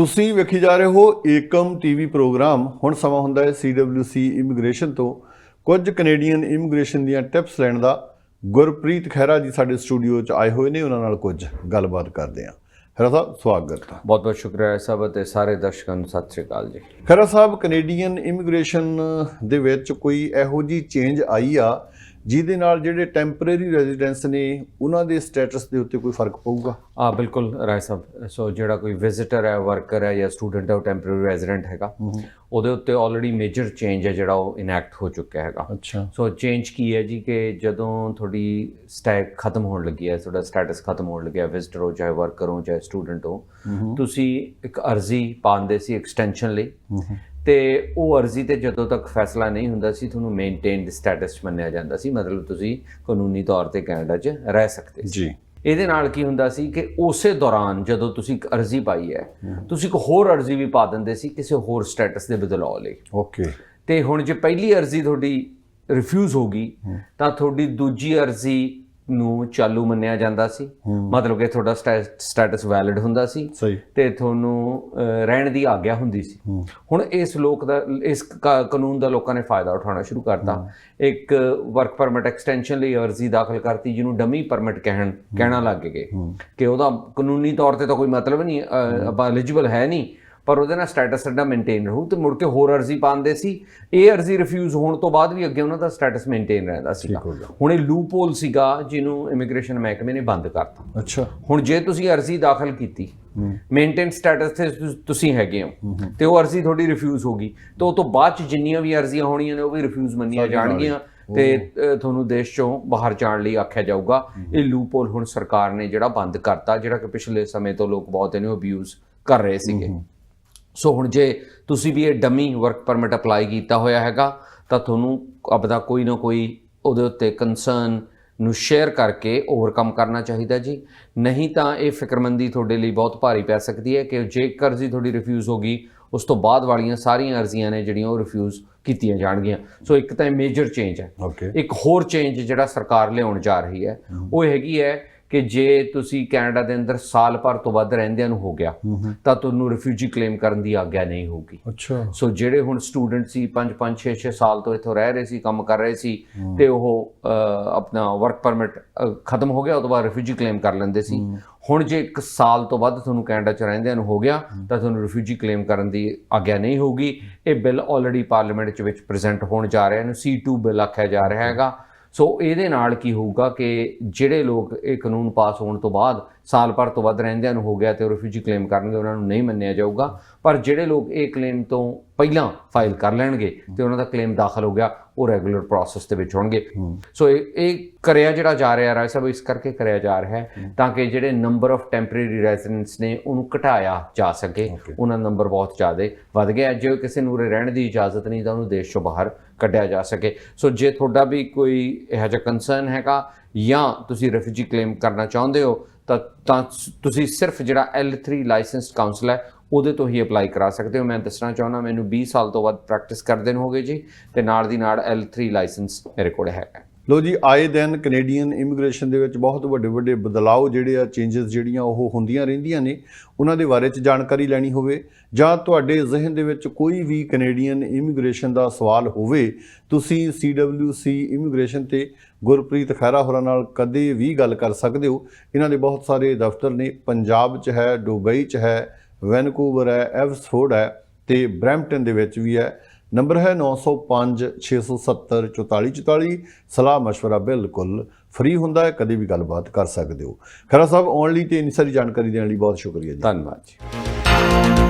ਤੁਸੀਂ ਵੇਖੀ ਜਾ ਰਹੇ ਹੋ ਏਕਮ ਟੀਵੀ ਪ੍ਰੋਗਰਾਮ। ਹੁਣ ਸਮਾਂ ਹੁੰਦਾ ਹੈ CWC ਇਮੀਗ੍ਰੇਸ਼ਨ ਤੋਂ। ਕੁਝ ਕੈਨੇਡੀਅਨ ਇਮੀਗ੍ਰੇਸ਼ਨ ਦੀਆਂ ਟਿਪਸ ਲੈਣ ਦਾ। ਗੁਰਪ੍ਰੀਤ ਖਹਿਰਾ ਜੀ ਸਾਡੇ ਸਟੂਡੀਓ 'ਚ ਆਏ ਹੋਏ ਨੇ ਉਹਨਾਂ ਨਾਲ ਕੁਝ ਗੱਲਬਾਤ ਕਰਦੇ ਹਾਂ। ਖਹਿਰਾ ਸਾਹਿਬ ਸਵਾਗਤ ਹੈ। ਬਹੁਤ ਬਹੁਤ ਸ਼ੁਕਰੀਆ ਸਭ ਅਤੇ ਸਾਰੇ ਦਰਸ਼ਕਾਂ ਨੂੰ। ਸਤਿ ਸ਼੍ਰੀ ਅਕਾਲ ਜੀ। ਖਹਿਰਾ ਸਾਹਿਬ ਕੈਨੇਡੀਅਨ ਇਮੀਗ੍ਰੇਸ਼ਨ ਦੇ ਵਿੱਚ ਕੋਈ ਇਹੋ ਜੀ ਚੇਂਜ ਆਈ ਆ ਜਿਹਦੇ ਨਾਲ ਜਿਹੜੇ ਟੈਂਪਰੇਰੀ ਰੈਜ਼ੀਡੈਂਸ ਨੇ ਉਹਨਾਂ ਦੇ ਸਟੇਟਸ ਦੇ ਉੱਤੇ ਕੋਈ ਫ਼ਰਕ ਪਊਗਾ? ਆ ਬਿਲਕੁਲ ਰਾਏ ਸਾਹਿਬ। ਸੋ ਜਿਹੜਾ ਕੋਈ ਵਿਜ਼ਿਟਰ ਹੈ ਵਰਕਰ ਹੈ ਜਾਂ ਸਟੂਡੈਂਟ ਹੈ ਉਹ ਟੈਂਪਰੇਰੀ ਰੈਜ਼ੀਡੈਂਟ ਹੈਗਾ। ਉਹਦੇ ਉੱਤੇ ਆਲਰੇਡੀ ਮੇਜਰ ਚੇਂਜ ਹੈ ਜਿਹੜਾ ਉਹ ਇਨੈਕਟ ਹੋ ਚੁੱਕਿਆ ਹੈਗਾ। ਅੱਛਾ। ਸੋ ਚੇਂਜ ਕੀ ਹੈ ਜੀ ਕਿ ਜਦੋਂ ਤੁਹਾਡੀ ਸਟੈਕ ਖਤਮ ਹੋਣ ਲੱਗੀ ਹੈ ਤੁਹਾਡਾ ਸਟੇਟਸ ਖਤਮ ਹੋਣ ਲੱਗਿਆ ਵਿਜ਼ਿਟਰ ਹੋ ਚਾਹੇ ਵਰਕਰ ਹੋ ਚਾਹੇ ਸਟੂਡੈਂਟ ਹੋ ਤੁਸੀਂ ਇੱਕ ਅਰਜ਼ੀ ਪਾਉਂਦੇ ਸੀ ਐਕਸਟੈਂਸ਼ਨ ਲਈ। ਤੇ ਉਹ ਅਰਜ਼ੀ ਤੇ ਜਦੋਂ ਤੱਕ ਫੈਸਲਾ ਨਹੀਂ ਹੁੰਦਾ ਸੀ ਤੁਹਾਨੂੰ ਮੇਨਟੇਨਡ ਸਟੇਟਸ ਮੰਨਿਆ ਜਾਂਦਾ ਸੀ ਮਤਲਬ ਤੁਸੀਂ ਕਾਨੂੰਨੀ ਤੌਰ ਤੇ ਕੈਨੇਡਾ 'ਚ ਰਹਿ ਸਕਦੇ ਸੀ। ਜੀ। ਇਹਦੇ ਨਾਲ ਕੀ ਹੁੰਦਾ ਸੀ ਕਿ ਉਸੇ ਦੌਰਾਨ ਜਦੋਂ ਤੁਸੀਂ ਇੱਕ ਅਰਜ਼ੀ ਪਾਈ ਹੈ ਤੁਸੀਂ ਇੱਕ ਹੋਰ ਅਰਜ਼ੀ ਵੀ ਪਾ ਦਿੰਦੇ ਸੀ ਕਿਸੇ ਹੋਰ ਸਟੇਟਸ ਦੇ ਬਦਲਾਅ ਲਈ। ਓਕੇ। ਤੇ ਹੁਣ ਜੇ ਪਹਿਲੀ ਅਰਜ਼ੀ ਤੁਹਾਡੀ ਰਿਫਿਊਜ਼ ਹੋ ਗਈ ਤਾਂ ਤੁਹਾਡੀ ਦੂਜੀ ਅਰਜ਼ੀ ਨੂੰ ਚਾਲੂ ਮੰਨਿਆ ਜਾਂਦਾ ਸੀ। ਮਤਲਬ ਕਿ ਤੁਹਾਡਾ ਸਟੇਟਸ ਵੈਲਿਡ ਹੁੰਦਾ ਸੀ ਤੇ ਤੁਹਾਨੂੰ ਰਹਿਣ ਦੀ ਆਗਿਆ ਹੁੰਦੀ ਸੀ। ਹੁਣ ਇਸ ਲੋਕ ਦਾ ਇਸ ਕਾਨੂੰਨ ਦਾ ਲੋਕਾਂ ਨੇ ਫਾਇਦਾ ਉਠਾਉਣਾ ਸ਼ੁਰੂ ਕਰਤਾ। ਇੱਕ ਵਰਕ ਪਰਮਿਟ ਐਕਸਟੈਂਸ਼ਨ ਲਈ ਅਰਜ਼ੀ ਦਾਖਲ ਕਰਤੀ ਜਿਹਨੂੰ ਡਮੀ ਪਰਮਿਟ ਕਹਿਣ ਕਹਿਣਾ ਲੱਗ ਗਏ ਕਿ ਉਹਦਾ ਕਾਨੂੰਨੀ ਤੌਰ ਤੇ ਤਾਂ ਕੋਈ ਮਤਲਬ ਨਹੀਂ ਐਲੀਜੀਬਲ ਹੈ ਨਹੀਂ। ਪਰ ਉਹਦੇ ਨਾਲ ਸਟੇਟਸ ਸਾਡਾ ਮੇਨਟੇਨ ਰਹੂ ਤੇ ਮੁੜ ਕੇ ਹੋਰ ਅਰਜ਼ੀ ਪਾਉਂਦੇ ਸੀ। ਇਹ ਅਰਜ਼ੀ ਰਿਫਿਊਜ਼ ਹੋਣ ਤੋਂ ਬਾਅਦ ਵੀ ਅੱਗੇ ਉਹਨਾਂ ਦਾ ਸਟੇਟਸ ਮੇਨਟੇਨ ਰਹਿੰਦਾ ਗਿਆ। ਹੁਣ ਇਹ ਲੂਪਹੋਲ ਸੀਗਾ ਜਿਹਨੂੰ ਇਮੀਗ੍ਰੇਸ਼ਨ ਮਹਿਕਮੇ ਨੇ ਬੰਦ ਕਰਤਾ। ਅੱਛਾ। ਹੁਣ ਜੇ ਤੁਸੀਂ ਅਰਜ਼ੀ ਦਾਖਲ ਕੀਤੀ ਮੇਨਟੇਨ ਸਟੇਟਸ ਤੇ ਤੁਸੀਂ ਹੈਗੇ ਹੋ ਤੇ ਉਹ ਅਰਜ਼ੀ ਤੁਹਾਡੀ ਰਿਫਿਊਜ਼ ਹੋ ਗਈ। ਤੇ ਉਹ ਤੋਂ ਬਾਅਦ ਚ ਜਿੰਨੀਆਂ ਵੀ ਅਰਜ਼ੀਆਂ ਹੋਣੀਆਂ ਨੇ ਉਹ ਵੀ ਰਿਫਿਊਜ਼ ਮੰਨੀਆਂ ਜਾਣਗੀਆਂ ਤੇ ਤੁਹਾਨੂੰ ਦੇਸ਼ ਚੋਂ ਬਾਹਰ ਜਾਣ ਲਈ ਆਖਿਆ ਜਾਊਗਾ। ਇਹ ਲੂਪਹੋਲ ਹੁਣ ਸਰਕਾਰ ਨੇ ਜਿਹੜਾ ਬੰਦ ਕਰਤਾ ਜਿਹੜਾ ਕਿ ਪਿਛਲੇ ਸਮੇਂ ਤੋਂ ਲੋਕ ਬਹੁਤ ਇਹਨੂੰ ਅਬਿਊਜ਼ ਕਰ ਰਹੇ ਸੀਗੇ। ਸੋ ਹੁਣ ਜੇ ਤੁਸੀਂ ਵੀ ਇਹ ਡਮੀ ਵਰਕ ਪਰਮਿਟ ਅਪਲਾਈ ਕੀਤਾ ਹੋਇਆ ਹੈਗਾ ਤਾਂ ਤੁਹਾਨੂੰ ਆਪਦਾ ਕੋਈ ਨਾ ਕੋਈ ਉਹਦੇ ਉੱਤੇ ਕੰਸਰਨ ਨੂੰ ਸ਼ੇਅਰ ਕਰਕੇ ਓਵਰਕਮ ਕਰਨਾ ਚਾਹੀਦਾ ਜੀ। ਨਹੀਂ ਤਾਂ ਇਹ ਫਿਕਰਮੰਦੀ ਤੁਹਾਡੇ ਲਈ ਬਹੁਤ ਭਾਰੀ ਪੈ ਸਕਦੀ ਹੈ ਕਿ ਜੇ ਇੱਕ ਅਰਜ਼ੀ ਤੁਹਾਡੀ ਰਿਫਿਊਜ਼ ਹੋ ਗਈ ਉਸ ਤੋਂ ਬਾਅਦ ਵਾਲੀਆਂ ਸਾਰੀਆਂ ਅਰਜ਼ੀਆਂ ਨੇ ਜਿਹੜੀਆਂ ਉਹ ਰਿਫਿਊਜ਼ ਕੀਤੀਆਂ ਜਾਣਗੀਆਂ। ਸੋ ਇੱਕ ਤਾਂ ਇਹ ਮੇਜਰ ਚੇਂਜ ਹੈ। ਇੱਕ ਹੋਰ ਚੇਂਜ ਜਿਹੜਾ ਸਰਕਾਰ ਲਿਆਉਣ ਜਾ ਰਹੀ ਹੈ ਉਹ ਹੈਗੀ ਹੈ ਕਿ ਜੇ ਤੁਸੀਂ ਕੈਨੇਡਾ ਦੇ ਅੰਦਰ ਸਾਲ ਭਰ ਤੋਂ ਵੱਧ ਰਹਿੰਦਿਆਂ ਨੂੰ ਹੋ ਗਿਆ ਤਾਂ ਤੁਹਾਨੂੰ ਰਿਫਿਊਜੀ ਕਲੇਮ ਕਰਨ ਦੀ ਆਗਿਆ ਨਹੀਂ ਹੋਊਗੀ। ਅੱਛਾ। ਸੋ ਜਿਹੜੇ ਹੁਣ ਸਟੂਡੈਂਟ ਸੀ 5 5 6 6 ਸਾਲ ਤੋਂ ਇੱਥੋਂ ਰਹਿ ਰਹੇ ਸੀ ਕੰਮ ਕਰ ਰਹੇ ਸੀ ਤੇ ਉਹ ਆਪਣਾ ਵਰਕ ਪਰਮਿਟ ਖਤਮ ਹੋ ਗਿਆ ਉਹ ਤੋਂ ਬਾਅਦ ਰਿਫਿਊਜੀ ਕਲੇਮ ਕਰ ਲੈਂਦੇ ਸੀ। ਹੁਣ ਜੇ ਇੱਕ ਸਾਲ ਤੋਂ ਵੱਧ ਤੁਹਾਨੂੰ ਕੈਨੇਡਾ ਚ ਰਹਿੰਦਿਆਂ ਨੂੰ ਹੋ ਗਿਆ ਤਾਂ ਤੁਹਾਨੂੰ ਰਿਫਿਊਜੀ ਕਲੇਮ ਕਰਨ ਦੀ ਆਗਿਆ ਨਹੀਂ ਹੋਊਗੀ। ਇਹ ਬਿੱਲ ਆਲਰੇਡੀ ਪਾਰਲੀਮੈਂਟ ਚ ਵਿੱਚ ਪ੍ਰੈਜ਼ੈਂਟ ਹੋਣ ਜਾ ਰਿਹਾ ਇਹਨੂੰ C2 ਬਿੱਲ ਆਖਿਆ ਜਾ ਰਿਹਾ ਹੈਗਾ। ਸੋ ਇਹਦੇ ਨਾਲ ਕੀ ਹੋਊਗਾ ਕਿ ਜਿਹੜੇ ਲੋਕ ਇਹ ਕਾਨੂੰਨ ਪਾਸ ਹੋਣ ਤੋਂ ਬਾਅਦ ਸਾਲ ਭਰ ਤੋਂ ਵੱਧ ਰਹਿੰਦਿਆਂ ਨੂੰ ਹੋ ਗਿਆ ਤੇ ਉਹ ਰਿਫਿਊਜੀ ਕਲੇਮ ਕਰਨਗੇ ਉਹਨਾਂ ਨੂੰ ਨਹੀਂ ਮੰਨਿਆ ਜਾਊਗਾ। ਪਰ ਜਿਹੜੇ ਲੋਕ ਇਹ ਕਲੇਮ ਤੋਂ ਪਹਿਲਾਂ ਫਾਈਲ ਕਰ ਲੈਣਗੇ ਤੇ ਉਹਨਾਂ ਦਾ ਕਲੇਮ ਦਾਖਲ ਹੋ ਗਿਆ ਉਹ ਰੈਗੂਲਰ ਪ੍ਰੋਸੈਸ ਦੇ ਵਿੱਚ ਹੋਣਗੇ। ਸੋ ਇਹ ਇਹ ਕਰਿਆ ਜਿਹੜਾ ਜਾ ਰਿਹਾ ਰਾਏ ਸਾਹਿਬ ਇਸ ਕਰਕੇ ਕਰਿਆ ਜਾ ਰਿਹਾ ਹੈ ਤਾਂ ਕਿ ਜਿਹੜੇ ਨੰਬਰ ਆਫ ਟੈਂਪਰੇਰੀ ਰੈਜ਼ੀਡੈਂਟਸ ਨੇ ਉਹਨੂੰ ਘਟਾਇਆ ਜਾ ਸਕੇ। ਉਹਨਾਂ ਨੰਬਰ ਬਹੁਤ ਜ਼ਿਆਦਾ ਵੱਧ ਗਿਆ। ਜੇ ਕਿਸੇ ਨੂੰ ਰਹਿਣ ਦੀ ਇਜਾਜ਼ਤ ਨਹੀਂ ਤਾਂ ਉਹਨੂੰ ਦੇਸ਼ ਚੋਂ ਬਾਹਰ ਕੱਢਿਆ ਜਾ ਸਕੇ। ਸੋ ਜੇ ਤੁਹਾਡਾ ਵੀ ਕੋਈ ਇਹੋ ਜਿਹਾ ਕੰਸਰਨ ਹੈਗਾ ਜਾਂ ਤੁਸੀਂ ਰਿਫਿਊਜੀ ਕਲੇਮ ਕਰਨਾ ਚਾਹੁੰਦੇ ਹੋ ਤਾਂ ਤਾਂ ਤੁਸੀਂ ਸਿਰਫ ਜਿਹੜਾ L3 ਲਾਇਸੈਂਸਡ ਕਾਉਂਸਲ ਹੈ, ਉਹਦੇ ਤੋਂ ਹੀ ਅਪਲਾਈ ਕਰਾ ਸਕਦੇ ਹੋ। ਮੈਂ ਦੱਸਣਾ ਚਾਹੁੰਦਾ, ਮੈਨੂੰ 20 ਸਾਲ ਤੋਂ ਵੱਧ ਪ੍ਰੈਕਟਿਸ ਕਰਦੇ ਨੂੰ ਹੋ ਗਏ ਜੀ, ਤੇ ਨਾਲ ਦੀ ਨਾਲ L3 ਲਾਇਸੈਂਸ ਮੇਰੇ ਕੋਲ ਹੈਗਾ। ਲੋ ਜੀ, ਆਏ ਦਿਨ ਕੈਨੇਡੀਅਨ ਇਮੀਗ੍ਰੇਸ਼ਨ ਦੇ ਵਿੱਚ ਬਹੁਤ ਵੱਡੇ ਵੱਡੇ ਬਦਲਾਅ ਜਿਹੜੇ ਆ ਚੇਂਜਸ ਜਿਹੜੀਆਂ ਉਹ ਹੁੰਦੀਆਂ ਰਹਿੰਦੀਆਂ ਨੇ, ਉਹਨਾਂ ਦੇ ਬਾਰੇ ਚ ਜਾਣਕਾਰੀ ਲੈਣੀ ਹੋਵੇ ਜਾਂ ਤੁਹਾਡੇ ਜ਼ਿਹਨ ਦੇ ਵਿੱਚ ਕੋਈ ਵੀ ਕੈਨੇਡੀਅਨ ਇਮੀਗ੍ਰੇਸ਼ਨ ਦਾ ਸਵਾਲ ਹੋਵੇ, ਤੁਸੀਂ CWC ਇਮੀਗ੍ਰੇਸ਼ਨ ਤੇ ਗੁਰਪ੍ਰੀਤ ਖਹਿਰਾ ਹੋਰਾਂ ਨਾਲ ਕਦੇ ਵੀ ਗੱਲ ਕਰ ਸਕਦੇ ਹੋ। ਇਹਨਾਂ ਦੇ ਬਹੁਤ ਸਾਰੇ ਦਫ਼ਤਰ ਨੇ, ਪੰਜਾਬ 'ਚ ਹੈ, ਦੁਬਈ 'ਚ ਹੈ, ਵੈਨਕੂਵਰ ਹੈ, ਐਵਸਫੋਰਡ ਹੈ ਤੇ ਬਰੈਂਪਟਨ ਦੇ ਵਿੱਚ ਵੀ ਹੈ। ਨੰਬਰ ਹੈ 905 670 4444 ਸਲਾਹ مشورہ ਬਿਲਕੁਲ ਫ੍ਰੀ ਹੁੰਦਾ ਹੈ ਕਦੇ ਵੀ ਗੱਲਬਾਤ ਕਰ ਸਕਦੇ ਹੋ ਖਰਾ ਸਾਹਿਬ ਆਉਣ ਲਈ ਤੇ ਇੰਨੀ ਸਾਰੀ ਜਾਣਕਾਰੀ ਦੇਣ ਲਈ ਬਹੁਤ ਸ਼ੁਕਰੀਆ ਜੀ ਧੰਨਵਾਦ ਜੀ